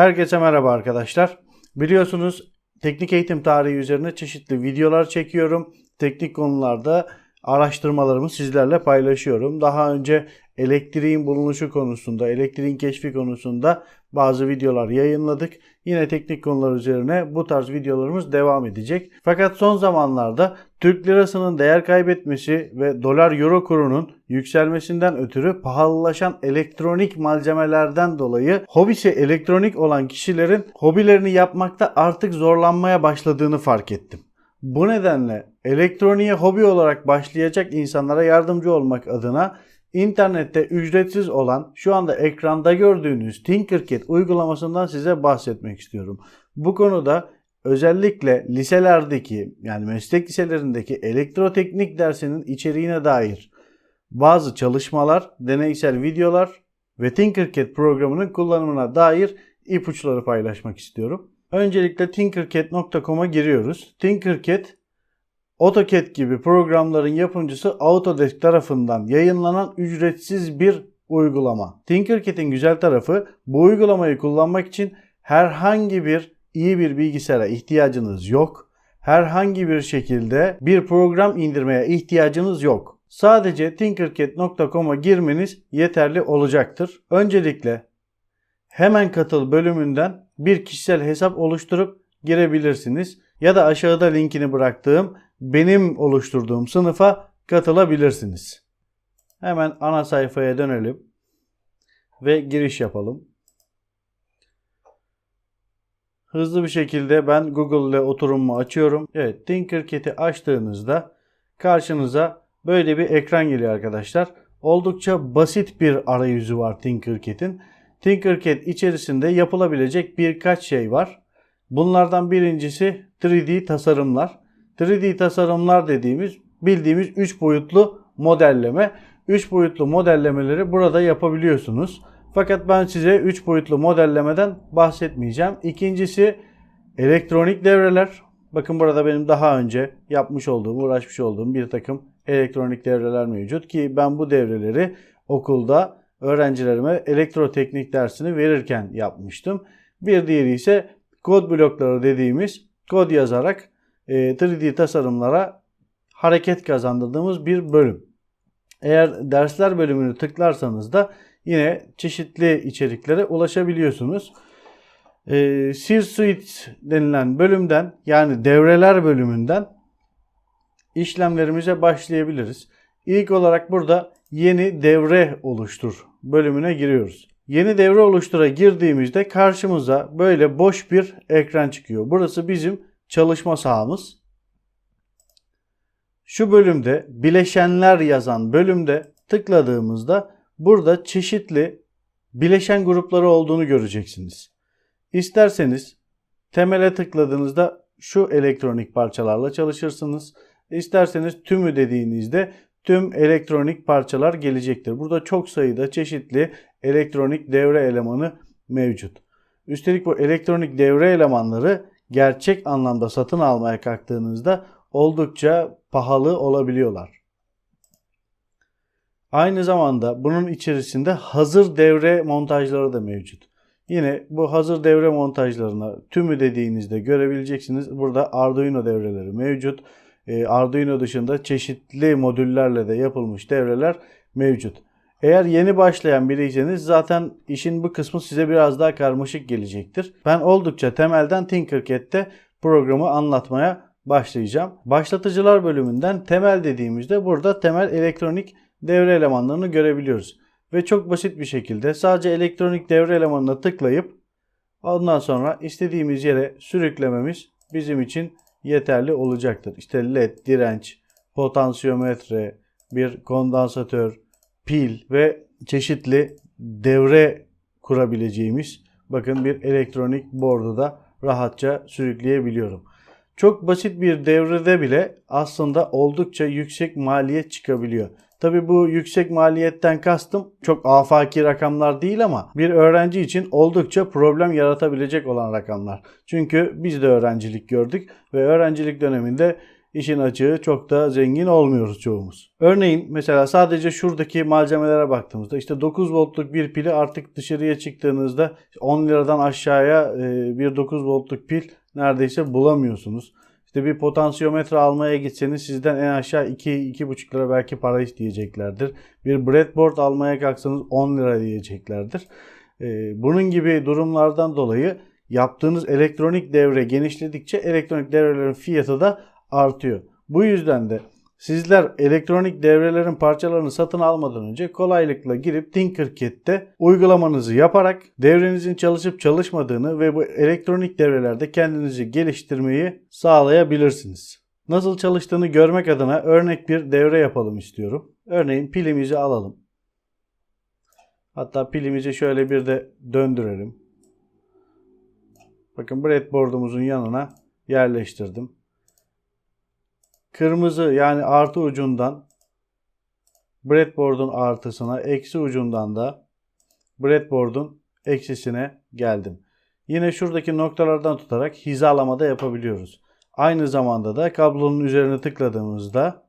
Herkese merhaba arkadaşlar. Biliyorsunuz teknik eğitim tarihi üzerine çeşitli videolar çekiyorum. Teknik konularda araştırmalarımı sizlerle paylaşıyorum. Daha önce elektriğin bulunuşu konusunda, elektriğin keşfi konusunda bazı videolar yayınladık. Yine teknik konular üzerine bu tarz videolarımız devam edecek. Fakat son zamanlarda Türk lirasının değer kaybetmesi ve dolar euro kurunun yükselmesinden ötürü pahalılaşan elektronik malzemelerden dolayı hobisi elektronik olan kişilerin hobilerini yapmakta artık zorlanmaya başladığını fark ettim. Bu nedenle elektroniğe hobi olarak başlayacak insanlara yardımcı olmak adına internette ücretsiz olan şu anda ekranda gördüğünüz Tinkercad uygulamasından size bahsetmek istiyorum. Bu konuda özellikle liselerdeki yani meslek liselerindeki elektroteknik dersinin içeriğine dair bazı çalışmalar, deneysel videolar ve Tinkercad programının kullanımına dair ipuçları paylaşmak istiyorum. Öncelikle tinkercad.com'a giriyoruz. Tinkercad AutoCAD gibi programların yapımcısı Autodesk tarafından yayınlanan ücretsiz bir uygulama. Tinkercad'in güzel tarafı bu uygulamayı kullanmak için herhangi bir iyi bir bilgisayara ihtiyacınız yok. Herhangi bir şekilde bir program indirmeye ihtiyacınız yok. Sadece tinkercad.com'a girmeniz yeterli olacaktır. Öncelikle hemen katıl bölümünden bir kişisel hesap oluşturup girebilirsiniz. Ya da aşağıda linkini bıraktığım benim oluşturduğum sınıfa katılabilirsiniz. Hemen ana sayfaya dönelim ve giriş yapalım. Hızlı bir şekilde ben Google ile oturumumu açıyorum. Evet Tinkercad'i açtığınızda karşınıza böyle bir ekran geliyor arkadaşlar. Oldukça basit bir arayüzü var Tinkercad'in. Tinkercad içerisinde yapılabilecek birkaç şey var. Bunlardan birincisi 3D tasarımlar. 3D tasarımlar dediğimiz bildiğimiz 3 boyutlu modelleme. 3 boyutlu modellemeleri burada yapabiliyorsunuz. Fakat ben size 3 boyutlu modellemeden bahsetmeyeceğim. İkincisi elektronik devreler. Bakın burada benim daha önce yapmış olduğum, uğraşmış olduğum bir takım elektronik devreler mevcut ki ben bu devreleri okulda öğrencilerime elektroteknik dersini verirken yapmıştım. Bir diğeri ise kod blokları dediğimiz kod yazarak 3D e, tasarımlara hareket kazandırdığımız bir bölüm. Eğer dersler bölümünü tıklarsanız da yine çeşitli içeriklere ulaşabiliyorsunuz. E, Sir Suite denilen bölümden yani devreler bölümünden işlemlerimize başlayabiliriz. İlk olarak burada yeni devre oluştur bölümüne giriyoruz. Yeni devre oluştura girdiğimizde karşımıza böyle boş bir ekran çıkıyor. Burası bizim çalışma sahamız. Şu bölümde bileşenler yazan bölümde tıkladığımızda burada çeşitli bileşen grupları olduğunu göreceksiniz. İsterseniz temele tıkladığınızda şu elektronik parçalarla çalışırsınız. İsterseniz tümü dediğinizde tüm elektronik parçalar gelecektir. Burada çok sayıda çeşitli elektronik devre elemanı mevcut. Üstelik bu elektronik devre elemanları gerçek anlamda satın almaya kalktığınızda oldukça pahalı olabiliyorlar. Aynı zamanda bunun içerisinde hazır devre montajları da mevcut. Yine bu hazır devre montajlarına tümü dediğinizde görebileceksiniz. Burada Arduino devreleri mevcut. E, Arduino dışında çeşitli modüllerle de yapılmış devreler mevcut. Eğer yeni başlayan biriyseniz zaten işin bu kısmı size biraz daha karmaşık gelecektir. Ben oldukça temelden Tinkercad'de programı anlatmaya başlayacağım. Başlatıcılar bölümünden temel dediğimizde burada temel elektronik devre elemanlarını görebiliyoruz. Ve çok basit bir şekilde sadece elektronik devre elemanına tıklayıp ondan sonra istediğimiz yere sürüklememiz bizim için yeterli olacaktır. İşte led, direnç, potansiyometre, bir kondansatör, pil ve çeşitli devre kurabileceğimiz bakın bir elektronik bordu da rahatça sürükleyebiliyorum. Çok basit bir devrede bile aslında oldukça yüksek maliyet çıkabiliyor. Tabi bu yüksek maliyetten kastım çok afaki rakamlar değil ama bir öğrenci için oldukça problem yaratabilecek olan rakamlar. Çünkü biz de öğrencilik gördük ve öğrencilik döneminde işin açığı çok da zengin olmuyoruz çoğumuz. Örneğin mesela sadece şuradaki malzemelere baktığımızda işte 9 voltluk bir pili artık dışarıya çıktığınızda 10 liradan aşağıya bir 9 voltluk pil neredeyse bulamıyorsunuz. İşte bir potansiyometre almaya gitseniz sizden en aşağı 2-2,5 lira belki para isteyeceklerdir. Bir breadboard almaya kalksanız 10 lira diyeceklerdir. E, bunun gibi durumlardan dolayı yaptığınız elektronik devre genişledikçe elektronik devrelerin fiyatı da artıyor. Bu yüzden de sizler elektronik devrelerin parçalarını satın almadan önce kolaylıkla girip Tinkercad'de uygulamanızı yaparak devrenizin çalışıp çalışmadığını ve bu elektronik devrelerde kendinizi geliştirmeyi sağlayabilirsiniz. Nasıl çalıştığını görmek adına örnek bir devre yapalım istiyorum. Örneğin pilimizi alalım. Hatta pilimizi şöyle bir de döndürelim. Bakın breadboard'umuzun yanına yerleştirdim. Kırmızı yani artı ucundan breadboard'un artısına, eksi ucundan da breadboard'un eksisine geldim. Yine şuradaki noktalardan tutarak hizalamada yapabiliyoruz. Aynı zamanda da kablonun üzerine tıkladığımızda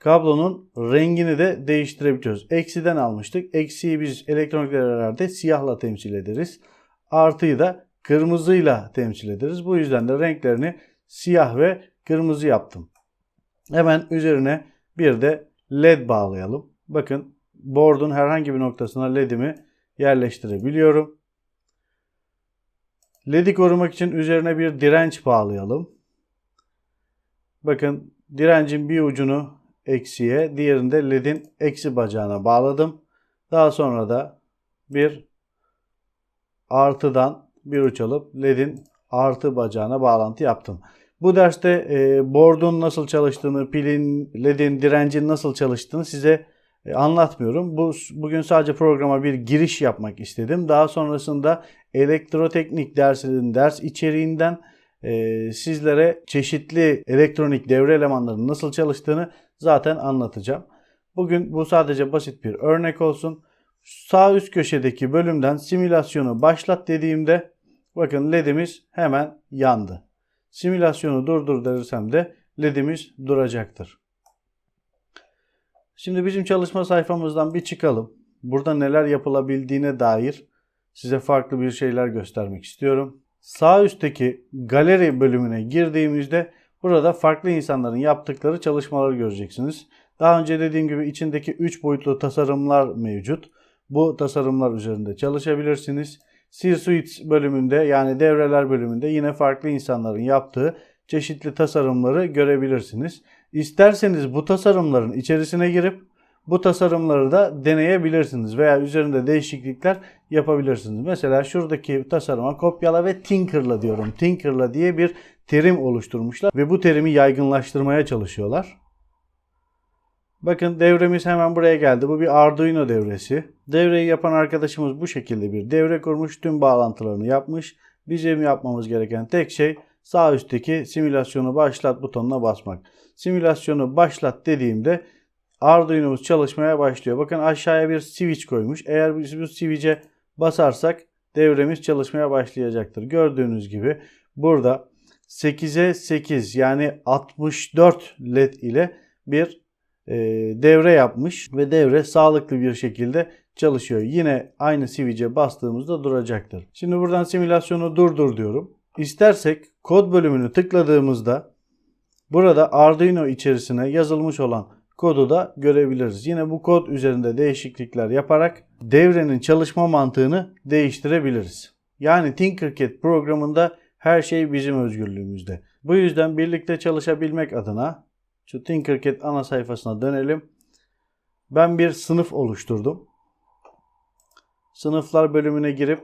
kablonun rengini de değiştirebiliyoruz. Eksiden almıştık. Eksiyi biz elektronik devrelerde siyahla temsil ederiz. Artıyı da kırmızıyla temsil ederiz. Bu yüzden de renklerini siyah ve kırmızı yaptım. Hemen üzerine bir de led bağlayalım. Bakın board'un herhangi bir noktasına ledimi yerleştirebiliyorum. Ledi korumak için üzerine bir direnç bağlayalım. Bakın direncin bir ucunu eksiye, diğerinde ledin eksi bacağına bağladım. Daha sonra da bir artıdan bir uç alıp ledin artı bacağına bağlantı yaptım. Bu derste e, board'un nasıl çalıştığını, pilin, ledin, direncin nasıl çalıştığını size e, anlatmıyorum. Bu bugün sadece programa bir giriş yapmak istedim. Daha sonrasında elektroteknik dersinin ders içeriğinden e, sizlere çeşitli elektronik devre elemanlarının nasıl çalıştığını zaten anlatacağım. Bugün bu sadece basit bir örnek olsun. Sağ üst köşedeki bölümden simülasyonu başlat dediğimde bakın ledimiz hemen yandı. Simülasyonu durdur dersem de ledimiz duracaktır. Şimdi bizim çalışma sayfamızdan bir çıkalım. Burada neler yapılabildiğine dair size farklı bir şeyler göstermek istiyorum. Sağ üstteki galeri bölümüne girdiğimizde burada farklı insanların yaptıkları çalışmaları göreceksiniz. Daha önce dediğim gibi içindeki 3 boyutlu tasarımlar mevcut. Bu tasarımlar üzerinde çalışabilirsiniz. C-Suite bölümünde yani devreler bölümünde yine farklı insanların yaptığı çeşitli tasarımları görebilirsiniz. İsterseniz bu tasarımların içerisine girip bu tasarımları da deneyebilirsiniz veya üzerinde değişiklikler yapabilirsiniz. Mesela şuradaki tasarıma kopyala ve tinkerla diyorum. Tinkerla diye bir terim oluşturmuşlar ve bu terimi yaygınlaştırmaya çalışıyorlar. Bakın devremiz hemen buraya geldi. Bu bir Arduino devresi. Devreyi yapan arkadaşımız bu şekilde bir devre kurmuş. Tüm bağlantılarını yapmış. Bizim yapmamız gereken tek şey sağ üstteki simülasyonu başlat butonuna basmak. Simülasyonu başlat dediğimde Arduino'muz çalışmaya başlıyor. Bakın aşağıya bir switch koymuş. Eğer biz bu switch'e basarsak devremiz çalışmaya başlayacaktır. Gördüğünüz gibi burada 8'e 8 yani 64 led ile bir e, devre yapmış ve devre sağlıklı bir şekilde çalışıyor. Yine aynı switch'e bastığımızda duracaktır. Şimdi buradan simülasyonu durdur diyorum. İstersek kod bölümünü tıkladığımızda burada Arduino içerisine yazılmış olan kodu da görebiliriz. Yine bu kod üzerinde değişiklikler yaparak devrenin çalışma mantığını değiştirebiliriz. Yani Tinkercad programında her şey bizim özgürlüğümüzde. Bu yüzden birlikte çalışabilmek adına şu Tinkercad ana sayfasına dönelim. Ben bir sınıf oluşturdum. Sınıflar bölümüne girip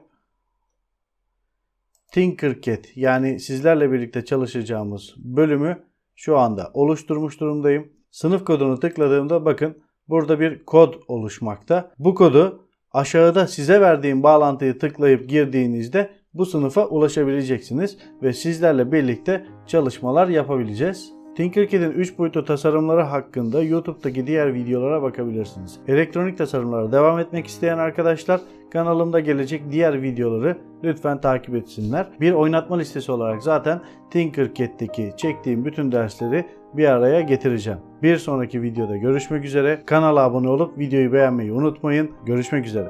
Tinkercad yani sizlerle birlikte çalışacağımız bölümü şu anda oluşturmuş durumdayım. Sınıf kodunu tıkladığımda bakın burada bir kod oluşmakta. Bu kodu aşağıda size verdiğim bağlantıyı tıklayıp girdiğinizde bu sınıfa ulaşabileceksiniz ve sizlerle birlikte çalışmalar yapabileceğiz. Tinkercad'in 3 boyutlu tasarımları hakkında YouTube'daki diğer videolara bakabilirsiniz. Elektronik tasarımlara devam etmek isteyen arkadaşlar kanalımda gelecek diğer videoları lütfen takip etsinler. Bir oynatma listesi olarak zaten Tinkercad'deki çektiğim bütün dersleri bir araya getireceğim. Bir sonraki videoda görüşmek üzere. Kanala abone olup videoyu beğenmeyi unutmayın. Görüşmek üzere.